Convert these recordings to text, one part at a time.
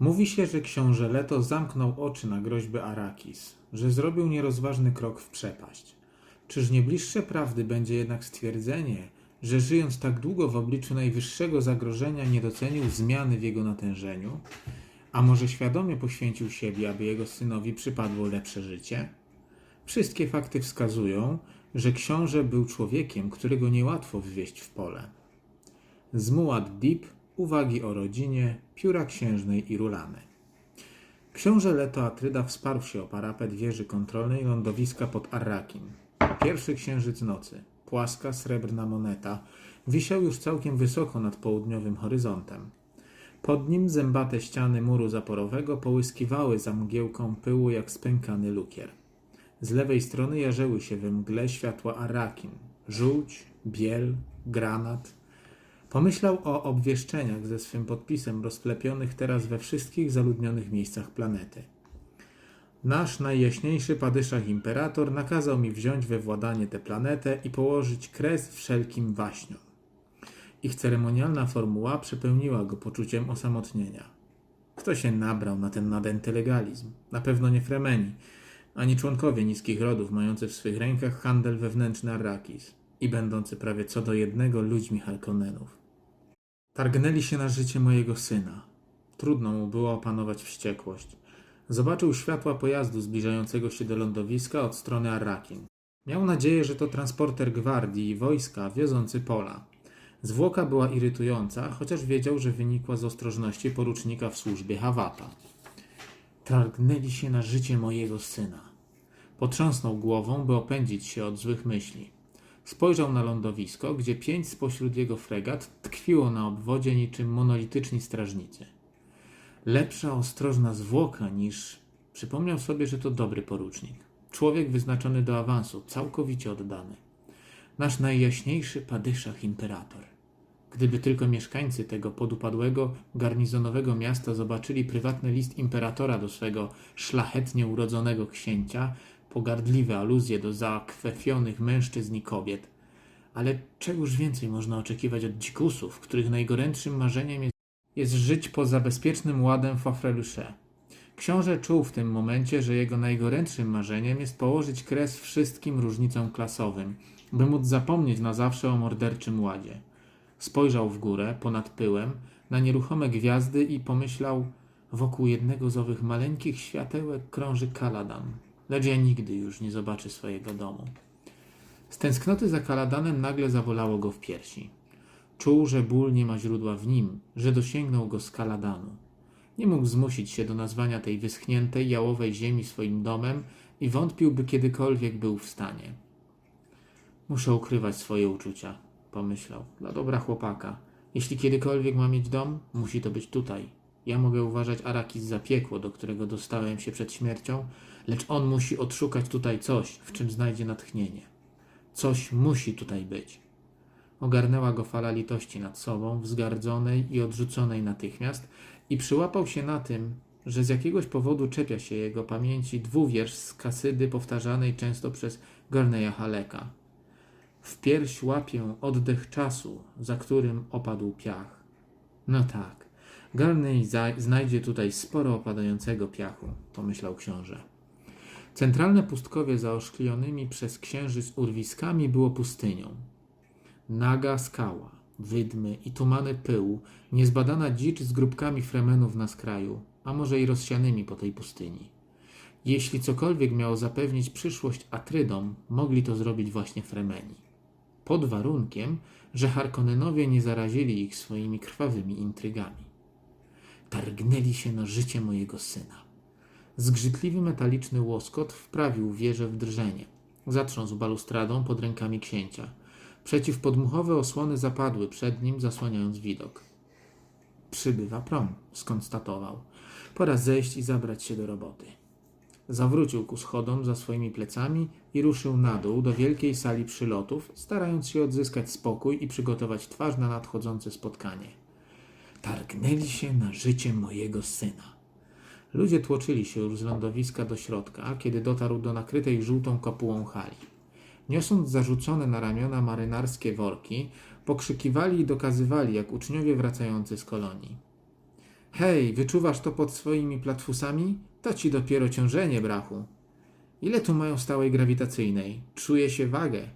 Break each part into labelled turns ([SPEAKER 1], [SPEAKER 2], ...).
[SPEAKER 1] Mówi się, że książę Leto zamknął oczy na groźby Arakis, że zrobił nierozważny krok w przepaść. Czyż nie bliższe prawdy będzie jednak stwierdzenie, że żyjąc tak długo w obliczu najwyższego zagrożenia nie docenił zmiany w jego natężeniu? A może świadomie poświęcił siebie, aby jego synowi przypadło lepsze życie? Wszystkie fakty wskazują, że książę był człowiekiem, którego niełatwo wwieźć w pole. Zmuład Dip, uwagi o rodzinie, pióra księżnej i rulany. Książę Leto Atryda wsparł się o parapet wieży kontrolnej lądowiska pod Arrakin. Pierwszy księżyc nocy, płaska srebrna moneta, wisiał już całkiem wysoko nad południowym horyzontem. Pod nim zębate ściany muru zaporowego połyskiwały za mgiełką pyłu jak spękany lukier. Z lewej strony jarzeły się we mgle światła Arrakin, żółć, biel, granat. Pomyślał o obwieszczeniach ze swym podpisem rozklepionych teraz we wszystkich zaludnionych miejscach planety. Nasz najjaśniejszy padyszach imperator nakazał mi wziąć we władanie tę planetę i położyć kres wszelkim waśniom. Ich ceremonialna formuła przepełniła go poczuciem osamotnienia. Kto się nabrał na ten nadęty legalizm? Na pewno nie Fremeni, ani członkowie niskich rodów mający w swych rękach handel wewnętrzny Arrakis i będący prawie co do jednego ludźmi Harkonnenów. Targnęli się na życie mojego syna. Trudno mu było opanować wściekłość. Zobaczył światła pojazdu zbliżającego się do lądowiska od strony Arrakin. Miał nadzieję, że to transporter gwardii i wojska wiozący pola. Zwłoka była irytująca, chociaż wiedział, że wynikła z ostrożności porucznika w służbie Hawata. Targnęli się na życie mojego syna. Potrząsnął głową, by opędzić się od złych myśli. Spojrzał na lądowisko, gdzie pięć spośród jego fregat tkwiło na obwodzie niczym monolityczni strażnicy. Lepsza ostrożna zwłoka niż... Przypomniał sobie, że to dobry porucznik. Człowiek wyznaczony do awansu, całkowicie oddany. Nasz najjaśniejszy padyszach imperator. Gdyby tylko mieszkańcy tego podupadłego, garnizonowego miasta zobaczyli prywatny list imperatora do swego szlachetnie urodzonego księcia, pogardliwe aluzje do zakwefionych mężczyzn i kobiet. Ale czegoż więcej można oczekiwać od dzikusów, których najgorętszym marzeniem jest, jest żyć poza bezpiecznym ładem Fafrelusze. Książę czuł w tym momencie, że jego najgorętszym marzeniem jest położyć kres wszystkim różnicom klasowym, by móc zapomnieć na zawsze o morderczym ładzie. Spojrzał w górę, ponad pyłem, na nieruchome gwiazdy i pomyślał, wokół jednego z owych maleńkich światełek krąży Kaladan, lecz ja nigdy już nie zobaczy swojego domu. Z tęsknoty za Kaladanem nagle zawolało go w piersi. Czuł, że ból nie ma źródła w nim, że dosięgnął go z Kaladanu. Nie mógł zmusić się do nazwania tej wyschniętej, jałowej ziemi swoim domem i wątpił, by kiedykolwiek był w stanie. Muszę ukrywać swoje uczucia, pomyślał, dla dobra chłopaka. Jeśli kiedykolwiek ma mieć dom, musi to być tutaj. Ja mogę uważać Arakis za piekło, do którego dostałem się przed śmiercią, lecz on musi odszukać tutaj coś, w czym znajdzie natchnienie. Coś musi tutaj być. Ogarnęła go fala litości nad sobą, wzgardzonej i odrzuconej natychmiast, i przyłapał się na tym, że z jakiegoś powodu czepia się jego pamięci dwuwiersz z kasydy powtarzanej często przez Gorneja Haleka. W pierś łapię oddech czasu, za którym opadł piach. No tak, Garnej znajdzie tutaj sporo opadającego piachu, pomyślał książę. Centralne pustkowie za oszklejonymi przez księżyc urwiskami było pustynią. Naga skała, wydmy i tumany pyłu, niezbadana dzicz z grupkami fremenów na skraju, a może i rozsianymi po tej pustyni. Jeśli cokolwiek miało zapewnić przyszłość Atrydom, mogli to zrobić właśnie Fremeni. Pod warunkiem, że Harkonnenowie nie zarazili ich swoimi krwawymi intrygami. Targnęli się na życie mojego syna. Zgrzytliwy metaliczny łoskot wprawił wieżę w drżenie. Zatrząsł balustradą pod rękami księcia. Przeciwpodmuchowe osłony zapadły przed nim, zasłaniając widok. Przybywa prom, skonstatował. Pora zejść i zabrać się do roboty. Zawrócił ku schodom za swoimi plecami i ruszył na dół do wielkiej sali przylotów, starając się odzyskać spokój i przygotować twarz na nadchodzące spotkanie. Targnęli się na życie mojego syna. Ludzie tłoczyli się już z lądowiska do środka, kiedy dotarł do nakrytej żółtą kopułą hali. Niosąc zarzucone na ramiona marynarskie worki, pokrzykiwali i dokazywali jak uczniowie wracający z kolonii. Hej, wyczuwasz to pod swoimi platfusami? To ci dopiero ciążenie, brachu. Ile tu mają stałej grawitacyjnej? Czuję się wagę.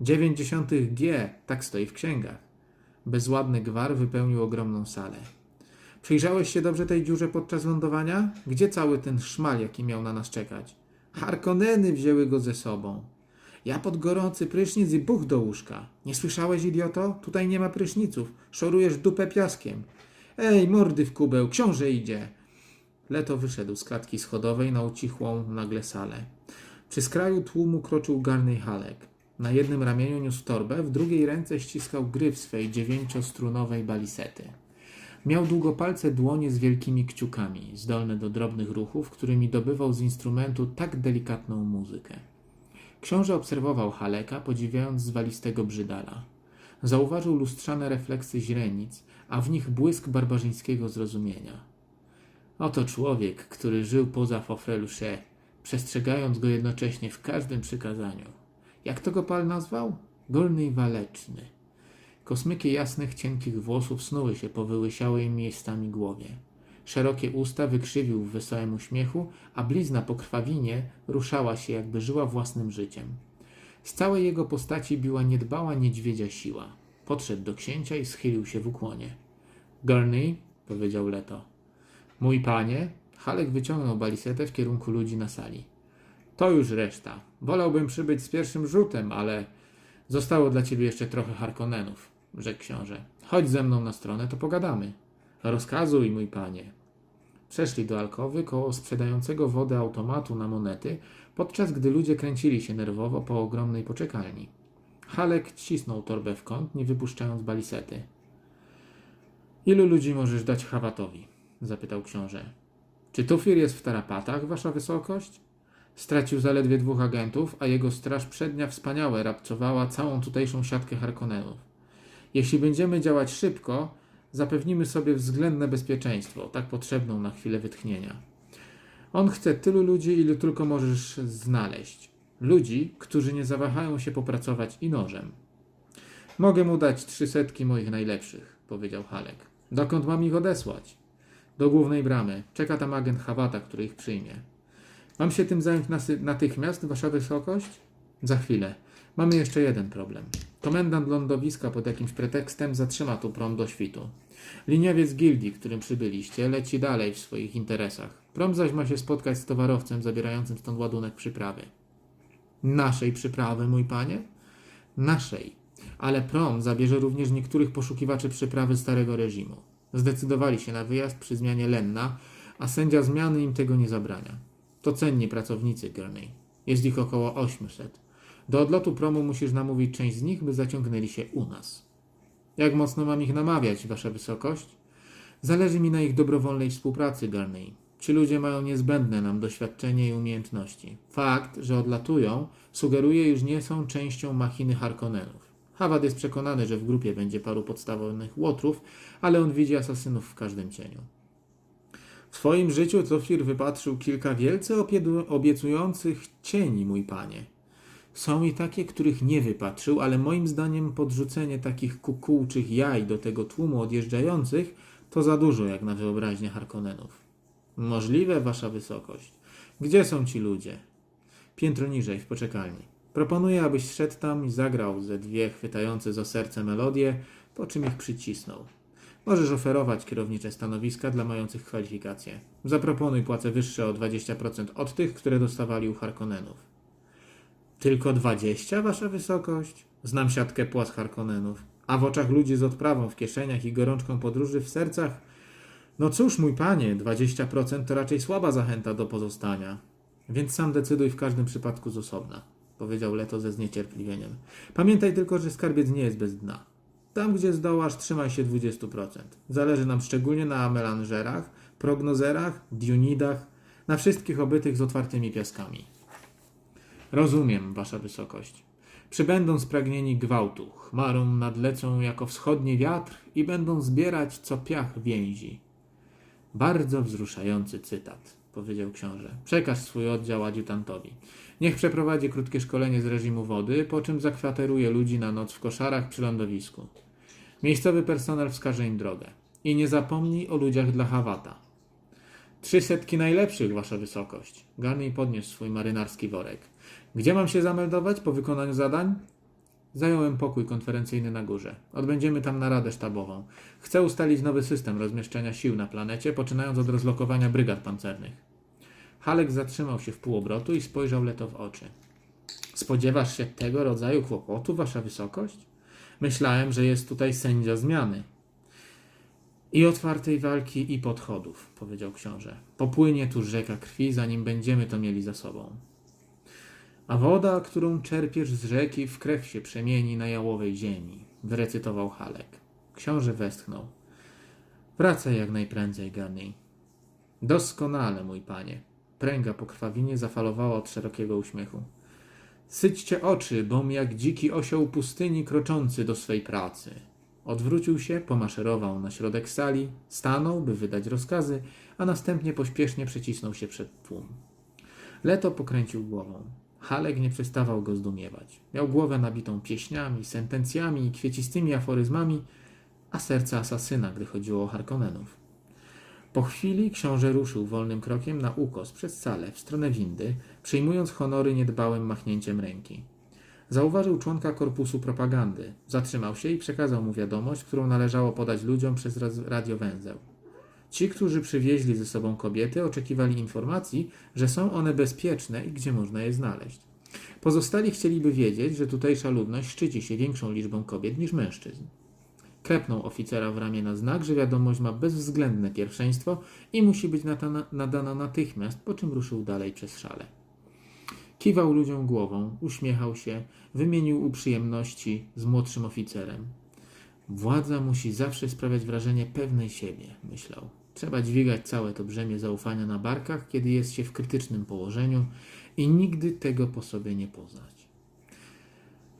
[SPEAKER 1] 90 G, tak stoi w księgach. Bezładny gwar wypełnił ogromną salę. Przyjrzałeś się dobrze tej dziurze podczas lądowania? Gdzie cały ten szmal, jaki miał na nas czekać? Harkoneny wzięły go ze sobą. Ja pod gorący prysznic i buch do łóżka. Nie słyszałeś, idioto? Tutaj nie ma pryszniców. Szorujesz dupę piaskiem. Ej, mordy w kubeł, książę idzie. Leto wyszedł z klatki schodowej na ucichłą nagle salę. Przy skraju tłumu kroczył garnej Halek. Na jednym ramieniu niósł torbę, w drugiej ręce ściskał gryf swej dziewięciostrunowej balisety. Miał długopalce dłonie z wielkimi kciukami, zdolne do drobnych ruchów, którymi dobywał z instrumentu tak delikatną muzykę. Książę obserwował Haleka, podziwiając zwalistego brzydala. Zauważył lustrzane refleksy źrenic, a w nich błysk barbarzyńskiego zrozumienia. Oto człowiek, który żył poza Fofrelusze, przestrzegając go jednocześnie w każdym przykazaniu. Jak to go pal nazwał? Golny i waleczny. Kosmyki jasnych, cienkich włosów snuły się po wyłysiałej miejscami głowie. Szerokie usta wykrzywił w wesołym uśmiechu, a blizna po krwawinie ruszała się, jakby żyła własnym życiem. Z całej jego postaci biła niedbała niedźwiedzia siła. Podszedł do księcia i schylił się w ukłonie. Gurney, powiedział Leto. Mój panie, Halek wyciągnął balisetę w kierunku ludzi na sali. To już reszta. Wolałbym przybyć z pierwszym rzutem, ale zostało dla ciebie jeszcze trochę Harkonnenów, rzekł książę. Chodź ze mną na stronę, to pogadamy. Rozkazuj, mój panie. Przeszli do alkowy koło sprzedającego wodę automatu na monety, podczas gdy ludzie kręcili się nerwowo po ogromnej poczekalni. Halek cisnął torbę w kąt, nie wypuszczając balisety. Ilu ludzi możesz dać Hawatowi? zapytał książę. Czy Tufir jest w tarapatach, wasza wysokość? Stracił zaledwie dwóch agentów, a jego straż przednia wspaniale rapcowała całą tutejszą siatkę Harkonnenów. Jeśli będziemy działać szybko, zapewnimy sobie względne bezpieczeństwo, tak potrzebną na chwilę wytchnienia. On chce tylu ludzi, ilu tylko możesz znaleźć. Ludzi, którzy nie zawahają się popracować i nożem. Mogę mu dać trzy setki moich najlepszych, powiedział Halek. Dokąd mam ich odesłać? Do głównej bramy. Czeka tam agent Hawata, który ich przyjmie. Mam się tym zająć natychmiast, wasza wysokość? Za chwilę. Mamy jeszcze jeden problem. Komendant lądowiska pod jakimś pretekstem zatrzyma tu prom do świtu. Liniowiec gildii, którym przybyliście, leci dalej w swoich interesach. Prom zaś ma się spotkać z towarowcem zabierającym stąd ładunek przyprawy. Naszej przyprawy, mój panie? Naszej. Ale prom zabierze również niektórych poszukiwaczy przyprawy starego reżimu. Zdecydowali się na wyjazd przy zmianie Lenna, a sędzia zmiany im tego nie zabrania. To cenni pracownicy Gurney. Jest ich około 800. Do odlotu promu musisz namówić część z nich, by zaciągnęli się u nas. Jak mocno mam ich namawiać, wasza wysokość? Zależy mi na ich dobrowolnej współpracy, Gurney. Ci ludzie mają niezbędne nam doświadczenie i umiejętności. Fakt, że odlatują, sugeruje, iż nie są częścią machiny Harkonnenów. Hawad jest przekonany, że w grupie będzie paru podstawowych łotrów, ale on widzi asasynów w każdym cieniu. W swoim życiu Zofir wypatrzył kilka wielce obiecujących cieni, mój panie. Są i takie, których nie wypatrzył, ale moim zdaniem podrzucenie takich kukułczych jaj do tego tłumu odjeżdżających to za dużo jak na wyobraźnię Harkonnenów. Możliwe, wasza wysokość. Gdzie są ci ludzie? Piętro niżej, w poczekalni. Proponuję, abyś szedł tam i zagrał ze dwie chwytające za serce melodie, po czym ich przycisnął. Możesz oferować kierownicze stanowiska dla mających kwalifikacje. Zaproponuj płace wyższe o 20% od tych, które dostawali u Harkonnenów. Tylko 20, wasza wysokość? Znam siatkę płac Harkonnenów. A w oczach ludzi z odprawą w kieszeniach i gorączką podróży w sercach? No cóż, mój panie, 20% to raczej słaba zachęta do pozostania. Więc sam decyduj w każdym przypadku z osobna, powiedział Leto ze zniecierpliwieniem. Pamiętaj tylko, że skarbiec nie jest bez dna. Tam, gdzie zdołasz, trzymaj się 20%. Zależy nam szczególnie na melanżerach, prognozerach, dionidach, na wszystkich obytych z otwartymi piaskami. Rozumiem, wasza wysokość. Przybędą spragnieni gwałtu, chmarą nadlecą jako wschodni wiatr i będą zbierać co piach więzi. Bardzo wzruszający cytat, powiedział książę. Przekaż swój oddział adiutantowi. Niech przeprowadzi krótkie szkolenie z reżimu wody, po czym zakwateruje ludzi na noc w koszarach przy lądowisku. Miejscowy personel wskaże im drogę. i nie zapomnij o ludziach dla Hawata. Trzy setki najlepszych, wasza wysokość. Garney podniósł swój marynarski worek. Gdzie mam się zameldować po wykonaniu zadań? Zająłem pokój konferencyjny na górze. Odbędziemy tam naradę sztabową. Chcę ustalić nowy system rozmieszczenia sił na planecie, poczynając od rozlokowania brygad pancernych. Halek zatrzymał się w półobrotu i spojrzał Leto w oczy. Spodziewasz się tego rodzaju kłopotu, wasza wysokość? Myślałem, że jest tutaj sędzia zmiany. I otwartej walki, i podchodów, powiedział książę. Popłynie tu rzeka krwi, zanim będziemy to mieli za sobą. A woda, którą czerpiesz z rzeki, w krew się przemieni na jałowej ziemi, wyrecytował Halek. Książę westchnął. Wracaj jak najprędzej, Gani. Doskonale, mój panie. Pręga po krwawinie zafalowała od szerokiego uśmiechu. Syćcie oczy, bom jak dziki osioł pustyni kroczący do swej pracy. Odwrócił się, pomaszerował na środek sali, stanął, by wydać rozkazy, a następnie pośpiesznie przecisnął się przed tłum. Leto pokręcił głową. Halek nie przestawał go zdumiewać. Miał głowę nabitą pieśniami, sentencjami i kwiecistymi aforyzmami, a serce asasyna, gdy chodziło o Harkonnenów. Po chwili książę ruszył wolnym krokiem na ukos przez salę w stronę windy, przyjmując honory niedbałym machnięciem ręki. Zauważył członka korpusu propagandy. Zatrzymał się i przekazał mu wiadomość, którą należało podać ludziom przez radiowęzeł. Ci, którzy przywieźli ze sobą kobiety, oczekiwali informacji, że są one bezpieczne i gdzie można je znaleźć. Pozostali chcieliby wiedzieć, że tutejsza ludność szczyci się większą liczbą kobiet niż mężczyzn. Klepnął oficera w ramię na znak, że wiadomość ma bezwzględne pierwszeństwo i musi być nadana, nadana natychmiast, po czym ruszył dalej przez szale. Kiwał ludziom głową, uśmiechał się, wymienił uprzyjemności z młodszym oficerem. Władza musi zawsze sprawiać wrażenie pewnej siebie, myślał. Trzeba dźwigać całe to brzemię zaufania na barkach, kiedy jest się w krytycznym położeniu i nigdy tego po sobie nie poznać.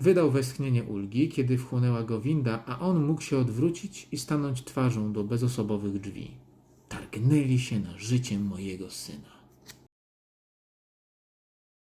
[SPEAKER 1] Wydał westchnienie ulgi, kiedy wchłonęła go winda, a on mógł się odwrócić i stanąć twarzą do bezosobowych drzwi. Targnęli się na życiem mojego syna.